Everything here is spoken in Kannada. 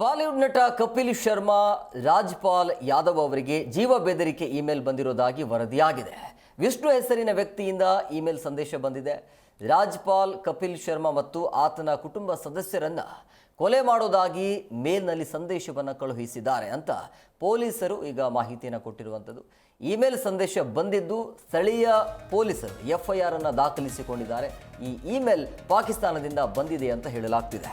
ಬಾಲಿವುಡ್ ನಟ ಕಪಿಲ್ ಶರ್ಮಾ, ರಾಜ್ಪಾಲ್ ಯಾದವ್ ಅವರಿಗೆ ಜೀವ ಬೆದರಿಕೆ ಇಮೇಲ್ ಬಂದಿರೋದಾಗಿ ವರದಿಯಾಗಿದೆ. ವಿಷ್ಣು ಹೆಸರಿನ ವ್ಯಕ್ತಿಯಿಂದ ಇಮೇಲ್ ಸಂದೇಶ ಬಂದಿದೆ. ರಾಜ್ಪಾಲ್, ಕಪಿಲ್ ಶರ್ಮಾ ಮತ್ತು ಆತನ ಕುಟುಂಬ ಸದಸ್ಯರನ್ನು ಕೊಲೆ ಮಾಡೋದಾಗಿ ಮೇಲ್ನಲ್ಲಿ ಸಂದೇಶವನ್ನು ಕಳುಹಿಸಿದ್ದಾರೆ ಅಂತ ಪೊಲೀಸರು ಈಗ ಮಾಹಿತಿಯನ್ನು ಕೊಟ್ಟಿರುವಂಥದ್ದು. ಇಮೇಲ್ ಸಂದೇಶ ಬಂದಿದ್ದು ಸ್ಥಳೀಯ ಪೊಲೀಸರು, ಎಫ್ಐಆರ್ ಅನ್ನು ದಾಖಲಿಸಿಕೊಂಡಿದ್ದಾರೆ. ಈ ಇಮೇಲ್ ಪಾಕಿಸ್ತಾನದಿಂದ ಬಂದಿದೆ ಅಂತ ಹೇಳಲಾಗ್ತಿದೆ.